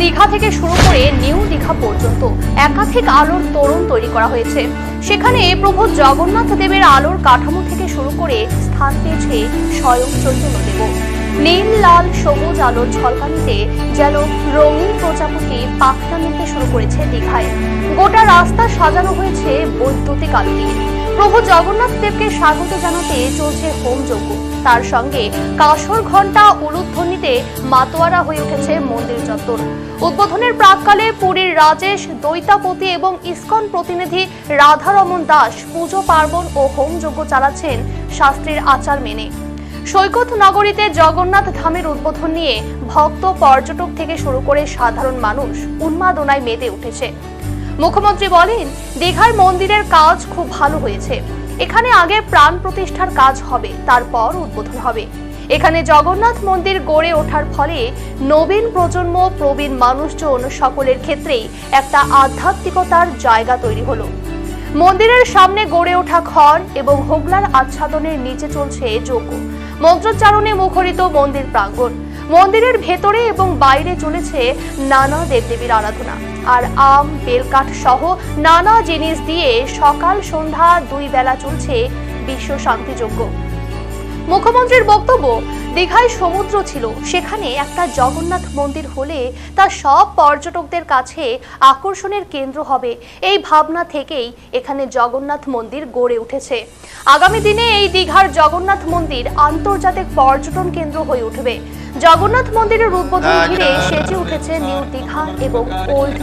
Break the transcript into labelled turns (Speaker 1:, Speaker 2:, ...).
Speaker 1: দীঘা থেকে শুরু করে নিউ দীঘা পর্যন্ত একাধিক আলোর তোরণ তৈরি করা হয়েছে। সেখানে প্রভু জগন্নাথ দেবের আলোর কাঠামো থেকে শুরু করে স্থান পেয়েছে স্বয়ং চৈতন্যদেব নীল, লাল, সবুজ আলোর ঝলকানিতে যেন রঙিন প্রজাপতি পাখনা নিতে শুরু করেছে দীঘায়। গোটা রাস্তা সাজানো হয়েছে বৈদ্যুতিক আলো দিয়ে প্রভু জগন্নাথ দেবকে স্বাগত জানাতে চলছে হোম যজ্ঞ। তার সঙ্গে কাসর ঘণ্টা উলুধ্বনিতে মাতোয়ারা হয়ে উঠেছে মন্দির চত্বর। উদ্বোধনের প্রাককালে পুরীর রাজেশ দৈতাপতি এবং ইসকন প্রতিনিধি রাধারমন দাস পুজো পার্বণ ও হোম যজ্ঞ চালাচ্ছেন শাস্ত্রীর আচার মেনে। সৈকত নগরীতে জগন্নাথ ধামের উদ্বোধন নিয়ে ভক্ত, পর্যটক থেকে শুরু করে সাধারণ মানুষ উন্মাদনায় মেতে উঠেছে। মুখ্যমন্ত্রী বলেন, দীঘার মন্দিরের কাজ খুব ভালো হয়েছে। এখানে আগে প্রাণ প্রতিষ্ঠার কাজ হবে, তারপর উদ্বোধন হবে। এখানে জগন্নাথ মন্দির গড়ে ওঠার ফলে নবীন প্রজন্ম, প্রবীণ মানুষজন সকলের ক্ষেত্রেই একটা আধ্যাত্মিকতার জায়গা তৈরি হলো। মন্দিরের সামনে গড়ে ওঠা খড় এবং হোগলার আচ্ছাদনের নিচে চলছে যজ্ঞ। মন্ত্রোচ্চারণে মুখরিত মন্দির প্রাঙ্গণ। মন্দিরের ভেতরে এবং বাইরে চলেছে নানা দেবদেবীর আরাধনা। আর আম, বেলকাঠ সহ নানা জিনিস দিয়ে সকাল সন্ধ্যা দুই বেলা চলছে বিশ্ব শান্তিযজ্ঞ। মুখ্যমন্ত্রীর বক্তব্য, দীঘায় সমুদ্র ছিল, সেখানে একটা জগন্নাথ মন্দির হলে তা সব পর্যটকদের কাছে আকর্ষণের কেন্দ্র হবে। এই ভাবনা থেকেই এখানে জগন্নাথ মন্দির গড়ে উঠেছে। আগামী দিনে এই দীঘার জগন্নাথ মন্দির আন্তর্জাতিক পর্যটন কেন্দ্র হয়ে উঠবে। জগন্নাথ মন্দিরের উদ্বোধন ঘিরে সেজে উঠেছে নিউ দীঘা এবং ওল্ড